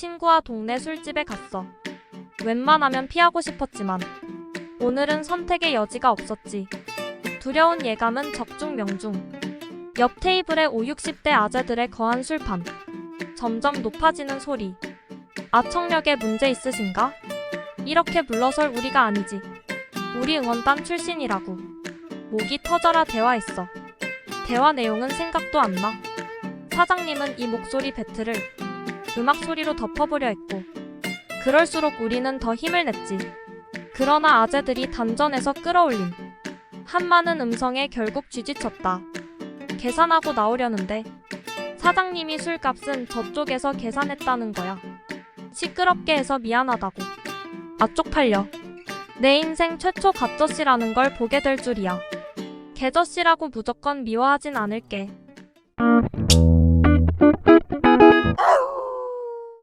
친구와 동네 술집에 갔어. 웬만하면 피하고 싶었지만 오늘은 선택의 여지가 없었지. 두려운 예감은 적중 명중. 옆 테이블에 5, 60대 아재들의 거한 술판. 점점 높아지는 소리. 아청력에 문제 있으신가? 이렇게 물러설 우리가 아니지. 우리 응원단 출신이라고. 목이 터져라 대화했어. 대화 내용은 생각도 안 나. 사장님은 이 목소리 배틀을 음악 소리로 덮어보려 했고, 그럴수록 우리는 더 힘을 냈지. 그러나 아재들이 단전에서 끌어올림. 한많은 음성에 결국 쥐지쳤다. 계산하고 나오려는데, 사장님이 술값은 저쪽에서 계산했다는 거야. 시끄럽게 해서 미안하다고. 아 쪽팔려. 내 인생 최초 가쩌씨라는 걸 보게 될 줄이야. 개저씨라고 무조건 미워하진 않을게.